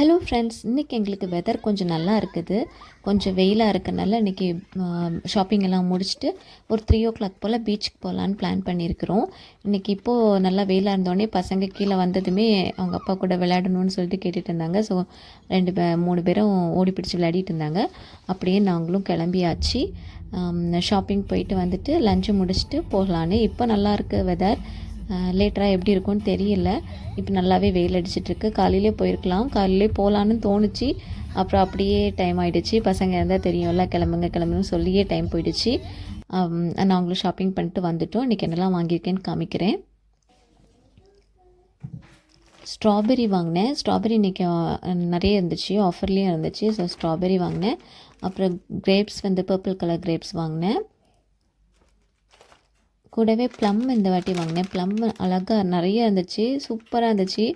Hello friends இன்றைக்கி எங்களுக்கு weather கொஞ்சம் நல்லா இருக்குது. கொஞ்சம் வெயிலாக இருக்கனால இன்றைக்கி ஷாப்பிங் எல்லாம் முடிச்சுட்டு ஒரு த்ரீ ஓ கிளாக் போல் பீச்சுக்கு போகலான்னு பிளான் பண்ணியிருக்கிறோம் இன்றைக்கி இப்போது நல்லா வெயிலாக இருந்தோடனே பசங்க கீழே வந்ததுமே அவங்க அப்பா கூட விளையாடணும்னு சொல்லிட்டு கேட்டுட்டு இருந்தாங்க. ஸோ ரெண்டு பே மூணு பேரும் ஓடி பிடிச்சி விளையாடிட்டு இருந்தாங்க. அப்படியே நாங்களும் கிளம்பியாச்சு. ஷாப்பிங் போயிட்டு வந்துட்டு லஞ்சு முடிச்சுட்டு போகலான்னு. இப்போ நல்லா இருக்குது வெதர் லேட்டராக எப்படி இருக்கும்னு தெரியல. இப்போ நல்லாவே வெயில் அடிச்சிட்ருக்கு. காலையிலே போயிருக்கலாம். காலையிலே போகலான்னு தோணுச்சு. அப்புறம் அப்படியே டைம் ஆகிடுச்சு பசங்க இருந்தால் தெரியும்ல கிளம்புங்க கிளம்புன்னு சொல்லியே டைம் போயிடுச்சு. நாங்களும் ஷாப்பிங் பண்ணிட்டு வந்துட்டோம். இன்றைக்கி என்னெல்லாம் வாங்கியிருக்கேன்னு காமிக்கிறேன். ஸ்ட்ராபெரி வாங்கினேன். ஸ்ட்ராபெரி இன்றைக்கி நிறைய இருந்துச்சு. ஆஃபர்லேயும் இருந்துச்சு. ஸோ ஸ்ட்ராபெரி வாங்கினேன். அப்புறம் கிரேப்ஸ் வந்து பர்பிள் கலர் கிரேப்ஸ் வாங்கினேன். கூடவே ப்ளம் இந்த வாட்டி வாங்கினேன். ப்ளம் அழகாக நிறைய இருந்துச்சு. சூப்பராக இருந்துச்சு.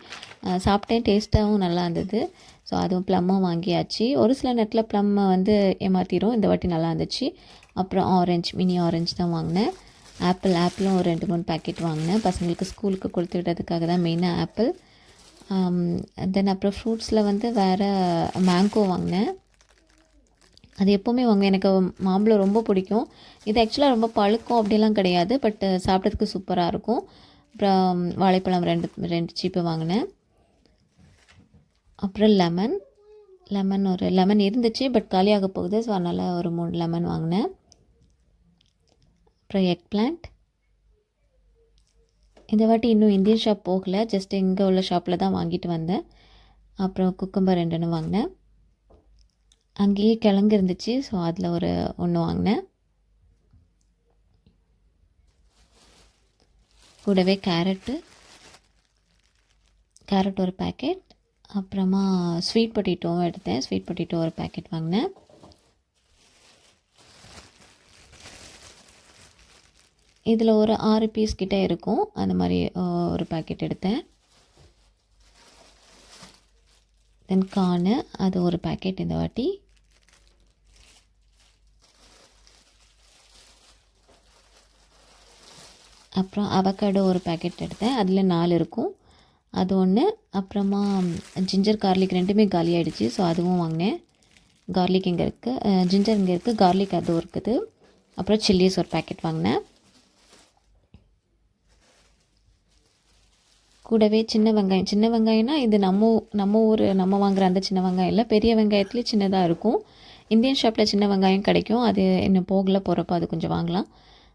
சாப்பிட்டேன். டேஸ்ட்டாகவும் நல்லா இருந்தது. ஸோ அதுவும் ப்ளம்மும் வாங்கியாச்சு. ஒரு சில நேரத்தில் ப்ளம்மை வந்து ஏமாற்றிடும் இந்த வாட்டி நல்லா இருந்துச்சு. அப்புறம் ஆரஞ்சு மினி ஆரஞ்சு தான் வாங்கினேன். ஆப்பிள் ஆப்பிளும் ஒரு ரெண்டு மூணு பேக்கெட் வாங்கினேன். பசங்களுக்கு ஸ்கூலுக்கு கொடுத்து விடுறதுக்காக தான் மெயினாக ஆப்பிள் தென் அப்புறம் ஃப்ரூட்ஸில் வந்து வேறு மேங்கோ வாங்கினேன். அது எப்போவுமே வாங்க எனக்கு மாம்பழம் ரொம்ப பிடிக்கும். இது ஆக்சுவலாக ரொம்ப பழுக்கும் அப்படிலாம் கிடையாது பட் சாப்பிட்றதுக்கு சூப்பராக இருக்கும். அப்புறம் வாழைப்பழம் ரெண்டு ரெண்டு சீப்பு வாங்கினேன். அப்புறம் லெமன் லெமன் ஒரு லெமன் இருந்துச்சு பட் காலியாக போகுது ஸோ அதனால் ஒரு மூணு லெமன் வாங்கினேன். அப்புறம் எக் பிளான்ட் இந்த வாட்டி இன்னும் இந்தியன் ஷாப் போகலை ஜஸ்ட் இங்கே உள்ள ஷாப்பில் தான் வாங்கிட்டு வந்தேன். அப்புறம் குக்கம்பர் ரெண்டுன்னு வாங்கினேன். அங்கேயே கிழங்கு இருந்துச்சு. ஸோ அதில் ஒரு ஒன்று வாங்கினேன். கூடவே கேரட்டு. கேரட் ஒரு பேக்கெட் அப்புறமா ஸ்வீட் பொட்டேட்டோவும் எடுத்தேன். ஸ்வீட் பொட்டேட்டோ ஒரு பேக்கெட் வாங்கினேன். இதில் ஒரு ஆறு பீஸ் கிட்டே இருக்கும். அந்த மாதிரி ஒரு பேக்கெட் எடுத்தேன். தென் கார்னு அது ஒரு பேக்கெட் இந்த வாட்டி. அப்புறம் அவக்காடோ ஒரு பேக்கெட் எடுத்தேன். அதில் நாலு இருக்கும். அது ஒன்று அப்புறமா ஜிஞ்சர் கார்லிக் ரெண்டுமே காலி ஸோ அதுவும் வாங்கினேன். கார்லிக் இங்கே இருக்குது ஜிஞ்சர் இங்கே இருக்குது கார்லிக் அதுவும் இருக்குது. அப்புறம் சில்லிஸ் ஒரு பேக்கெட் வாங்கினேன். கூடவே சின்ன வெங்காயம். சின்ன வெங்காயம்னா இது நம்ம ஊ- நம்ம ஊர் நம்ம வாங்குற அந்த சின்ன வெங்காயம் இல்லை. பெரிய வெங்காயத்துலேயே சின்னதாக இருக்கும். இந்தியன் ஷாப்பில் சின்ன வெங்காயம் கிடைக்கும். அது இன்னும் போகல போகிறப்ப அது கொஞ்சம் வாங்கலாம்.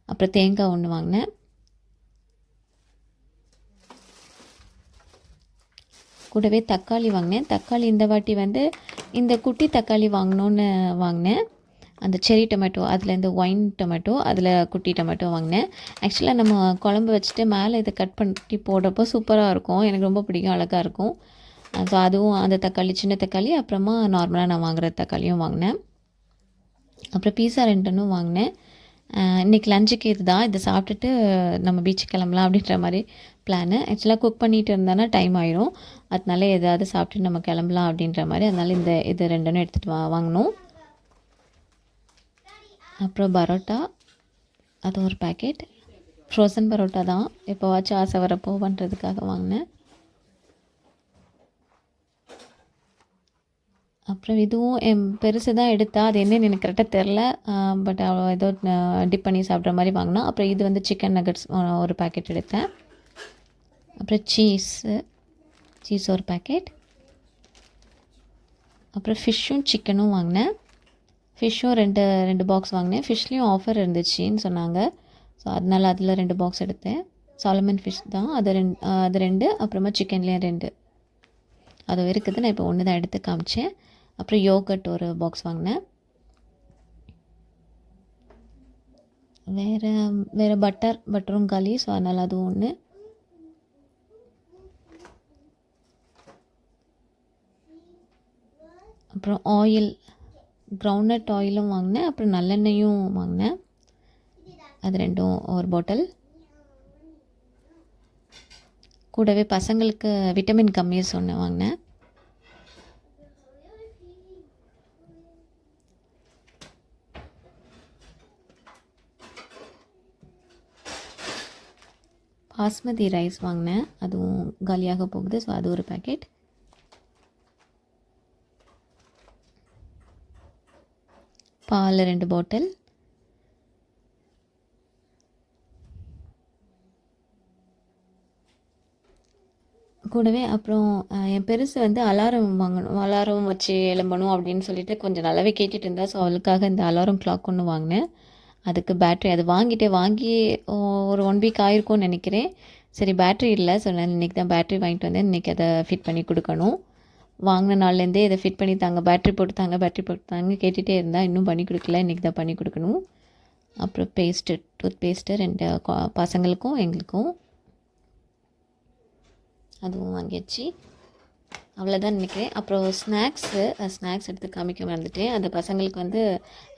அப்புறம் தேங்காய் ஒன்று வாங்கினேன். கூடவே தக்காளி வாங்கினேன். தக்காளி இந்த வாட்டி வந்து இந்த குட்டி தக்காளி வாங்கணுன்னு வாங்கினேன். அந்த செரி டொமேட்டோ அதில் இந்த ஒயின் டொமேட்டோ அதில் குட்டி டொமேட்டோ வாங்கினேன். ஆக்சுவலாக நம்ம குழம்பு வச்சுட்டு மேலே இதை கட் பண்ணி போடுறப்போ சூப்பராக இருக்கும். எனக்கு ரொம்ப பிடிக்கும் அழகாக இருக்கும். ஸோ அதுவும் அந்த தக்காளி சின்ன தக்காளி அப்புறமா நார்மலாக நான் வாங்குகிற தக்காளியும் வாங்கினேன். அப்புறம் பீஸா ரெண்டனும் வாங்கினேன். இன்றைக்கி இன்னைக்கு லஞ்சுக்கு இதுதான். இதை சாப்பிட்டுட்டு நம்ம பீச்சுக்கு கிளம்பலாம் அப்படின்ற மாதிரி பிளானு ஆக்சுவலாக குக் பண்ணிட்டு இருந்தேன்னா டைம் ஆயிரும். அதனால ஏதாவது சாப்பிட்டு நம்ம கிளம்பலாம் அப்படின்ற மாதிரி. அதனால இந்த இது ரெண்டுன்னு எடுத்துகிட்டு வா வாங்கினோம் அப்புறம் பரோட்டா. அது ஒரு பேக்கெட் ஃப்ரோசன் பரோட்டா தான். எப்போவாச்சும் ஆசை வரப்போ பண்ணுறதுக்காக வாங்கினேன். அப்புறம் இதுவும் என் பெருசு தான் எடுத்தா அது என்னன்னு எனக்கு கரெக்டாக தெரில பட் ஏதோ டிப் பண்ணி சாப்பிட்ற மாதிரி வாங்கினோம். அப்புறம் இது வந்து சிக்கன் நகட்ஸ் ஒரு பேக்கெட் எடுத்தேன். அப்புறம் சீஸு சீஸ் ஒரு பேக்கெட் அப்புறம் ஃபிஷ்ஷும் சிக்கனும் வாங்கினேன். ஃபிஷ்ஷும் ரெண்டு ரெண்டு பாக்ஸ் வாங்கினேன். ஃபிஷ்லேயும் ஆஃபர் இருந்துச்சுன்னு சொன்னாங்க. ஸோ அதனால் அதில் ரெண்டு பாக்ஸ் எடுத்தேன். சாலமன் ஃபிஷ் தான். அது ரெண்டு அது ரெண்டு அப்புறமா சிக்கன்லேயும் ரெண்டு. அது இருக்குது. நான் இப்போ ஒன்று தான் எடுத்து காமிச்சேன். அப்புறம் யோகட் ஒரு பாக்ஸ் வாங்கினேன். வேறு வேறு பட்டர் பட்டரும் காலி ஸோ அதனால் அதுவும் ஒன்று அப்புறம் ஆயில் க்ரௌண்ட்நட் ஆயிலும் வாங்கினேன். அப்புறம் நல்லெண்ணெயும் வாங்கினேன். அது ரெண்டும் ஒரு பாட்டில் கூடவே பசங்களுக்கு விட்டமின் கம்மியாக சொன்ன வாங்கினேன். பாஸ்மதி ரைஸ் வாங்கினேன். அதுவும் காலியாக போகுது. ஸோ அது ஒரு பேக்கெட் பால் ரெண்டு பாட்டில். கூடவே அப்புறம் என் பெருசு வந்து அலாரம் வாங்கணும் அலாரம் வச்சு எழும்பணும் அப்படின்னு சொல்லிட்டு கொஞ்சம் நல்லாவே கேட்டுட்டு இருந்தா ஸோ அவளுக்காக இந்த அலாரம் கிளாக் ஒன்று வாங்கினேன். அதுக்கு பேட்ரி அது வாங்கிட்டே வாங்கி ஓ, ஒரு ஒன் வீக் ஆயிருக்கும்னு நினைக்கிறேன். சரி பேட்ரி இல்லை ஸோ நான் இன்றைக்கி தான் பேட்ரி வாங்கிட்டு வந்தேன். இன்றைக்கி அதை ஃபிட் பண்ணி கொடுக்கணும். வாங்கின நாள்லேருந்தே இதை ஃபிட் பண்ணி தாங்க பேட்ரி போட்டு தாங்க பேட்ரி போட்டு தாங்க கேட்டுகிட்டே இருந்தால் இன்னும் பண்ணி கொடுக்கல. இன்றைக்கி தான் பண்ணி கொடுக்கணும். அப்புறம் பேஸ்ட்டு டூத் பேஸ்ட்டு ரெண்டு பசங்களுக்கும் எங்களுக்கும். அதுவும் வாங்கியாச்சு. அவ்வளோதான் நினைக்கிறேன். அப்புறம் ஸ்நாக்ஸு ஸ்நாக்ஸ் எடுத்து காமிக்க மறந்துட்டேன். அந்த பசங்களுக்கு வந்து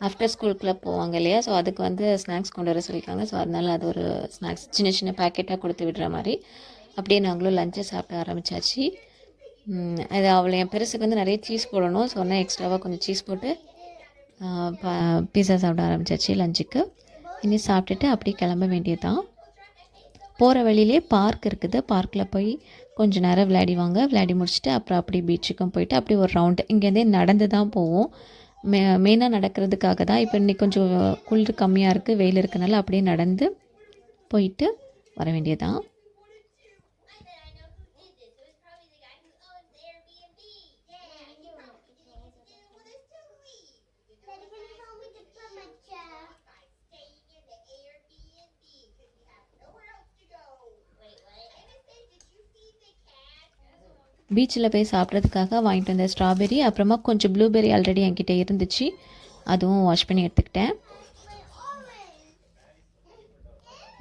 ஆஃப்டர் ஸ்கூலுக்குள்ளே போவாங்க இல்லையா? ஸோ அதுக்கு வந்து ஸ்நாக்ஸ் கொண்டு வர சொல்லியிருக்காங்க. ஸோ அதனால அது ஒரு ஸ்நாக்ஸ் சின்ன சின்ன பேக்கெட்டாக கொடுத்து விடுற மாதிரி. அப்படியே நாங்களும் லஞ்சை சாப்பிட ஆரம்பிச்சாச்சு. அது அவளை என் பெருசுக்கு வந்து நிறைய சீஸ் போடணும். ஸோ ஒன்றா எக்ஸ்ட்ராவாக கொஞ்சம் சீஸ் போட்டு பீஸா சாப்பிட ஆரம்பிச்சாச்சு லஞ்சுக்கு இனி சாப்பிட்டுட்டு அப்படியே கிளம்ப வேண்டியது தான் போகிற வழியிலே பார்க் இருக்குது. பார்க்கில் போய் கொஞ்ச நேரம் விளையாடிவாங்க. விளையாடி முடிச்சுட்டு அப்புறம் அப்படியே பீச்சுக்கும் போயிட்டு அப்படியே ஒரு ரவுண்டு இங்கேருந்தே நடந்து தான் போவோம். மே மெயினாக நடக்கிறதுக்காக தான். இப்போ இன்னைக்கு கொஞ்சம் குளிர் கம்மியாக இருக்குது வெயில் இருக்கனால அப்படியே நடந்து போயிட்டு வர வேண்டியதான் பீச்சில் போய் சாப்பிட்றதுக்காக வாங்கிட்டு வந்த ஸ்ட்ராபெரி அப்புறமா கொஞ்சம் ப்ளூபெரி ஆல்ரெடி என்கிட்ட இருந்துச்சு. அதுவும் வாஷ் பண்ணி எடுத்துக்கிட்டேன்.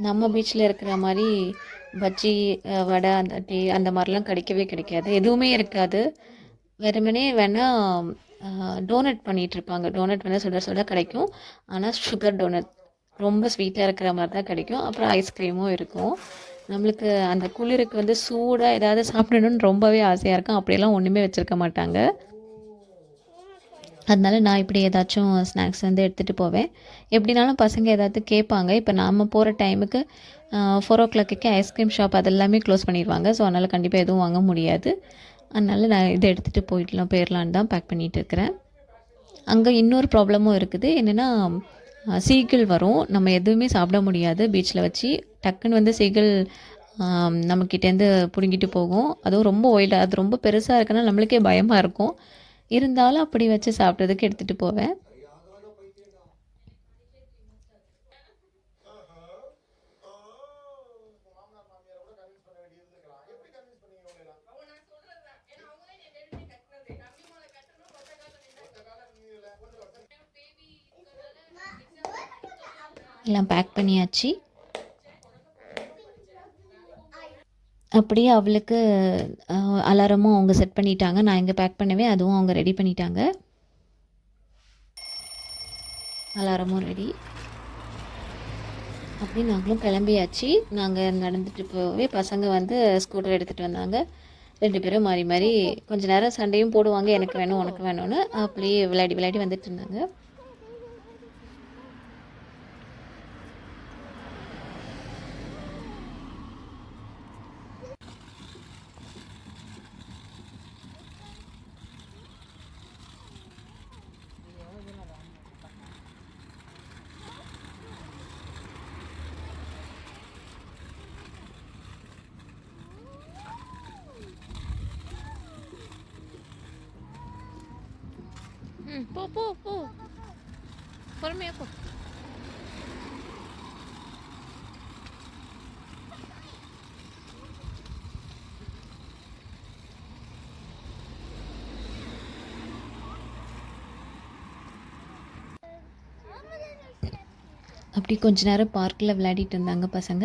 நம்ம பீச்சில் இருக்கிற மாதிரி பஜ்ஜி வடை அந்த டீ அந்த மாதிரிலாம் கிடைக்கவே கிடைக்காது. எதுவுமே இருக்காது. வெறுமனே வேணால் டோனட் பண்ணிகிட்ருப்பாங்க டோனட் வேணால் சுட சுட கிடைக்கும். ஆனால் சுகர் டோனட் ரொம்ப ஸ்வீட்டாக இருக்கிற மாதிரி தான் கிடைக்கும். அப்புறம் ஐஸ்கிரீமும் இருக்கும். நம்மளுக்கு அந்த குளிருக்கு வந்து சூடாக ஏதாவது சாப்பிடணும்னு ரொம்பவே ஆசையாக இருக்கும். அப்படியெல்லாம் ஒன்றுமே வச்சுருக்க மாட்டாங்க. அதனால நான் இப்படி ஏதாச்சும் ஸ்நாக்ஸ் வந்து எடுத்துகிட்டு போவேன். எப்படினாலும் பசங்க ஏதாவது கேட்பாங்க. இப்போ நாம் போகிற டைமுக்கு four o'clock ice cream shop அதெல்லாமே க்ளோஸ் பண்ணிடுவாங்க. ஸோ அதனால் கண்டிப்பாக எதுவும் வாங்க முடியாது. அதனால் நான் இதை எடுத்துகிட்டு போயிடலாம் போயிடலான்னு தான் பேக் பண்ணிகிட்டு இருக்கிறேன். அங்கே இன்னொரு ப்ராப்ளமும் இருக்குது. என்னென்னா சீக்கிள் வரும். நம்ம எதுவுமே சாப்பிட முடியாது. பீச்சில் வச்சு டக்குன்னு வந்து சீக்கிள் நம்மக்கிட்டேருந்து பிடுங்கிட்டு போகும். அதுவும் ரொம்ப ஒயில்டாக அது ரொம்ப பெருசாக இருக்குன்னா நம்மளுக்கே பயமாக இருக்கும். இருந்தாலும் அப்படி வச்சு சாப்பிட்றதுக்கு எடுத்துகிட்டு போவேன். எல்லாம் பேக் பண்ணியாச்சு. அப்படியே அவளுக்கு அலாரமும் அவங்க செட் பண்ணிட்டாங்க. நான் இங்கே பேக் பண்ணவே அதுவும் அவங்க ரெடி பண்ணிட்டாங்க. அலாரமும் ரெடி அப்படி நாங்களும் கிளம்பியாச்சு. நாங்கள் நடந்துட்டு போகவே பசங்க வந்து ஸ்கூட்டர் எடுத்துகிட்டு வந்தாங்க. ரெண்டு பேரும் மாறி மாறி கொஞ்ச நேரம் சண்டையும் போடுவாங்க. எனக்கு வேணும் உனக்கு வேணும்னு. அப்படியே விளையாடி விளையாடி வந்துட்டு இருந்தாங்க ம் போ போ போ பொறுமையா போ அப்படி கொஞ்ச நேரம் பார்க்கில் விளையாடிட்டு இருந்தாங்க பசங்க.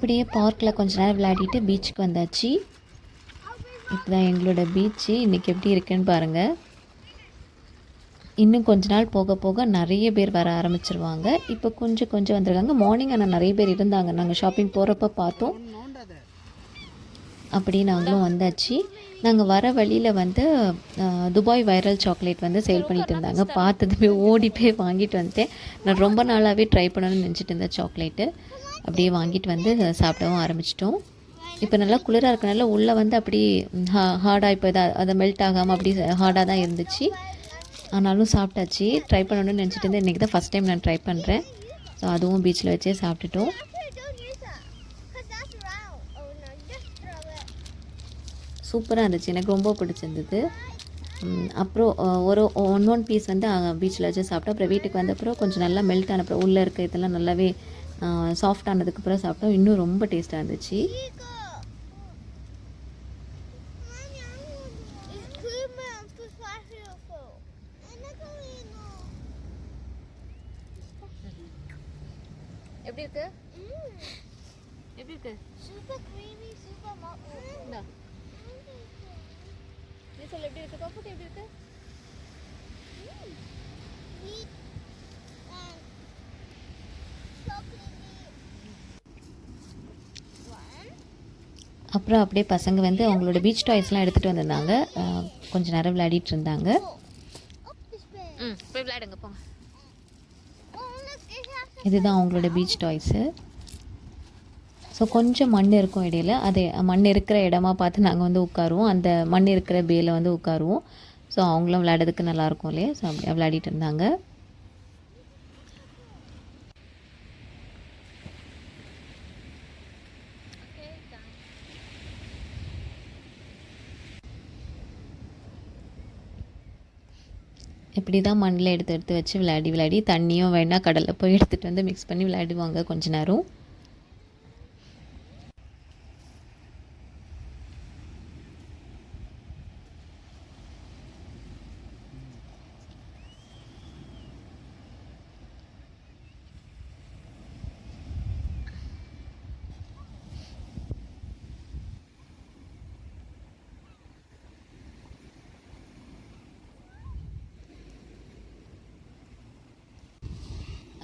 அப்படியே பார்க்கில் கொஞ்ச நேரம் விளையாடிட்டு பீச்சுக்கு வந்தாச்சு. இதுதான் எங்களோட பீச்சு. இன்றைக்கி எப்படி இருக்குன்னு பாருங்கள் இன்னும் கொஞ்ச நாள் போக போக நிறைய பேர் வர ஆரம்பிச்சிருவாங்க. இப்போ கொஞ்சம் கொஞ்சம் வந்திருக்காங்க. மார்னிங் ஆனால் நிறைய பேர் இருந்தாங்க. நாங்கள் ஷாப்பிங் போகிறப்ப பார்த்தோம். அப்படி நாங்களும் வந்தாச்சு. நாங்கள் வர வழியில் வந்து துபாய் வைரல் சாக்லேட் வந்து சேல் பண்ணிட்டு இருந்தாங்க. பார்த்ததுமே ஓடி போய் வாங்கிட்டு வந்துட்டேன். நான் ரொம்ப நாளாகவே ட்ரை பண்ணணும்னு நினச்சிட்டு இருந்தேன் சாக்லேட்டு அப்படியே வாங்கிட்டு வந்து சாப்பிடவும் ஆரம்பிச்சிட்டோம். இப்போ நல்லா குளிராக இருக்கனால உள்ளே வந்து அப்படி ஹார்டாக இப்போ இதை அதை மெல்ட் ஆகாமல் அப்படி ஹார்டாக தான் இருந்துச்சு. ஆனாலும் சாப்பிட்டாச்சு. ட்ரை பண்ணணும்னு நினச்சிட்டு இருந்தேன். இன்றைக்கி தான் ஃபஸ்ட் டைம் நான் ட்ரை பண்ணுறேன் ஸோ அதுவும் பீச்சில் வச்சே சாப்பிட்டுட்டோம். சூப்பராக இருந்துச்சு. எனக்கு ரொம்ப பிடிச்சிருந்தது. அப்புறம் ஒரு ஒன் ஒன் பீஸ் வந்து பீச்சில் வச்சு சாப்பிட்டோம். அப்புறம் வீட்டுக்கு வந்த அப்புறம் கொஞ்சம் நல்லா மெல்ட் ஆன அப்புறம் உள்ளே இருக்க இதெல்லாம் நல்லாவே சாஃப்ட் ஆனதுக்கப்புறம் சாப்பிட்டோம் இன்னும் ரொம்ப டேஸ்ட்டாக இருந்துச்சு. எப்படி இருக்கு. எப்படி இருக்கு creamy, super malt. இந்தா நீ சொல்லு எப்படி இருக்கு பாப்புக்கு எப்படி இருக்கு அப்புறம் அப்படியே பசங்க வந்து அவங்களோட பீச் டாய்ஸ்லாம் எடுத்துகிட்டு வந்திருந்தாங்க. அஹ், கொஞ்ச நேரம் விளையாடிட்டு இருந்தாங்க. ம் போய் விளையாடுங்க போங்க. இதுதான் அவங்களோட பீச் டாய்ஸு ஸோ கொஞ்சம் மண் இருக்கும் இடையில. அது மண் இருக்கிற இடமா பார்த்து நாங்கள் வந்து உட்காருவோம். அந்த மண் இருக்கிற பேல வந்து உட்காருவோம். ஸோ அவங்களும் விளையாடுறதுக்கு நல்லாயிருக்கும் இல்லையா? ஸோ அப்படியே விளையாடிட்டு இருந்தாங்க. இப்படி தான் மண்ணில் எடுத்து எடுத்து வச்சு விளையாடி விளையாடி தண்ணியும் வேணால் கடலில் போய் எடுத்துகிட்டு வந்து மிக்ஸ் பண்ணி விளையாடுவாங்க கொஞ்ச நேரம்.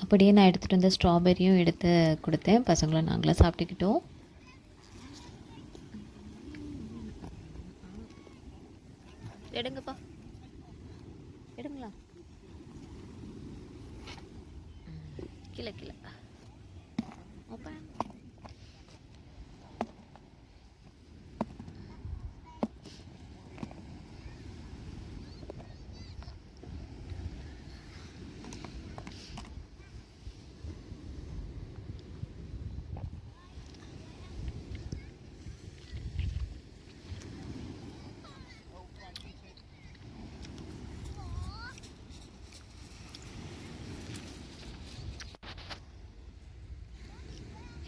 அப்படியே நான் எடுத்துகிட்டு வந்த ஸ்ட்ராபெரியும் எடுத்து கொடுத்தேன். பசங்களும் நாங்களாம் சாப்பிட்டுக்கிட்டோம் எடுங்கப்பா எடுங்களா கீழே கீழே ஓப்பன்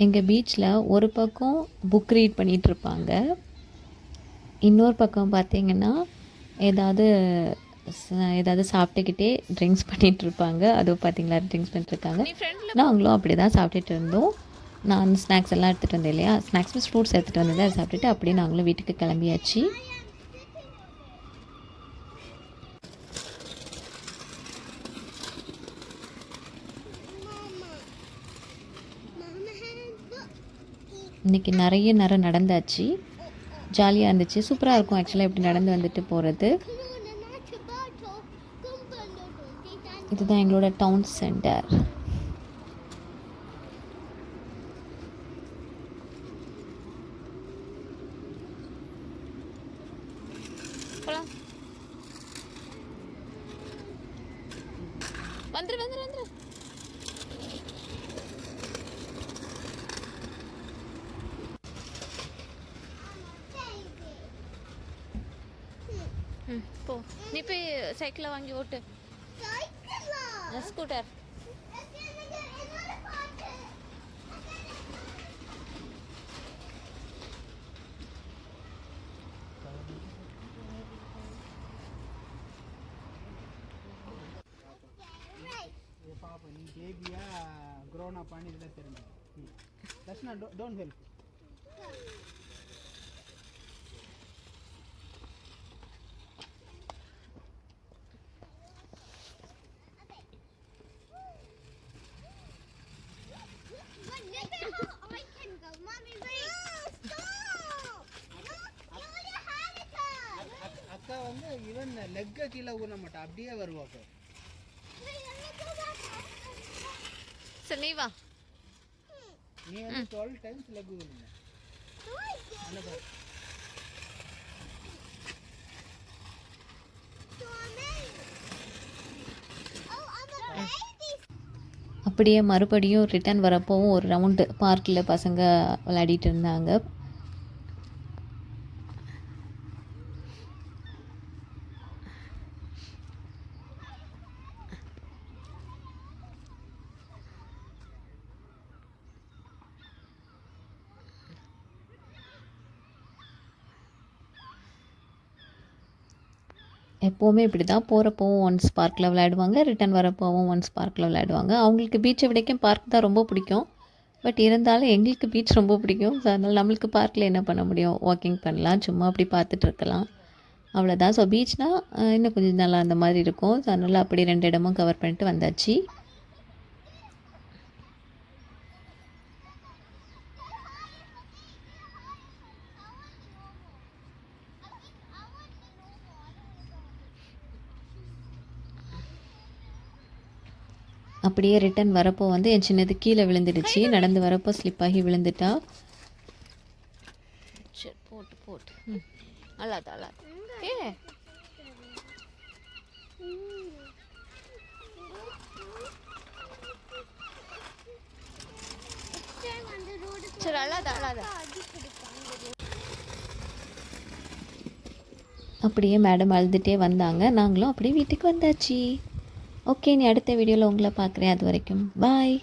எங்கள் பீச்சில் ஒரு பக்கம் புக் ரீட் பண்ணிகிட்டு இருப்பாங்க இன்னொரு பக்கம் பார்த்தீங்கன்னா ஏதாவது ஏதாவது சாப்பிட்டுக்கிட்டே ட்ரிங்க்ஸ் பண்ணிகிட்டு இருப்பாங்க அதுவும் பார்த்தீங்களா ட்ரிங்க்ஸ் பண்ணிட்டு இருக்காங்க நீ ஃப்ரெண்ட்ல நாங்களும் அப்படி தான் சாப்பிட்டுட்டு இருந்தோம். நான் ஸ்நாக்ஸ் எல்லாம் எடுத்துகிட்டு வந்தேன் இல்லையா? ஸ்நாக்ஸ் ஃப்ரூட்ஸ் எடுத்துகிட்டு வந்ததை அதை சாப்பிட்டுட்டு அப்படியே நாங்களும் வீட்டுக்கு கிளம்பியாச்சு. இன்றைக்கி நிறைய நேரம் நடந்தாச்சு. ஜாலியாக இருந்துச்சு. சூப்பராக இருக்கும் ஆக்சுவலாக இப்படி நடந்து வந்துட்டு போகிறது இதுதான் எங்களோட டவுன் சென்டர் வந்துரு வந்துரு வந்துரு ம் போ நீ போய் சைக்கிளை வாங்கி ஓட்டு Cycle. Scooter Another bottle. Right. இது பாப்போம் நீ பேபியா க்ரோன் அப் பண்ணி இதில் தெரிஞ்சு தர்ஷனா டோன்ட் ஹெல்ப் கீழே ஊன மாட்டா அப்படியே back. சரி நீ வா நீ வந்து டுவெல் டைம்ஸ் லெக் ஊனுங்க. அப்படியே மறுபடியும் ரிட்டர்ன் வரப்போவும் ஒரு ரவுண்டு பார்க்கில் பசங்க விளையாடிட்டு இருந்தாங்க எப்போவுமே இப்படி தான் போகிறப்பவும் ஒன்ஸ் பார்க்கில் விளையாடுவாங்க ரிட்டன் வரப்போவும் ஒன்ஸ் பார்க்கில் விளையாடுவாங்க. அவங்களுக்கு பீச்சை விடைக்கும் பார்க் தான் ரொம்ப பிடிக்கும். பட் இருந்தாலும் எங்களுக்கு பீச் ரொம்ப பிடிக்கும். ஸோ அதனால் நம்மளுக்கு பார்க்கில் என்ன பண்ண முடியும்? வாக்கிங் பண்ணலாம் சும்மா அப்படி பார்த்துட்டு இருக்கலாம். அவ்வளோதான் ஸோ பீச்னால் இன்னும் கொஞ்சம் நல்லா அந்த மாதிரி இருக்கும். ஸோ அதனால் அப்படி ரெண்டு இடமும் கவர் பண்ணிட்டு வந்தாச்சு. அப்படியே ரிட்டர்ன் வரப்போ வந்து என் சின்னது கீழே விழுந்துடுச்சு. நடந்து வரப்போ ஸ்லிப் ஆகி விழுந்துட்டா. சரி போட்டு போட்டு. அல்லாத அல்லாத ஏ? சரி அல்லாத அல்லாத அப்படியே மேடம் அழுதுகிட்டே வந்தாங்க. நாங்களும் அப்படியே வீட்டுக்கு வந்தாச்சு. ஓகே நீ அடுத்த வீடியோவில் உங்களை பார்க்குறேன் அது வரைக்கும். பாய்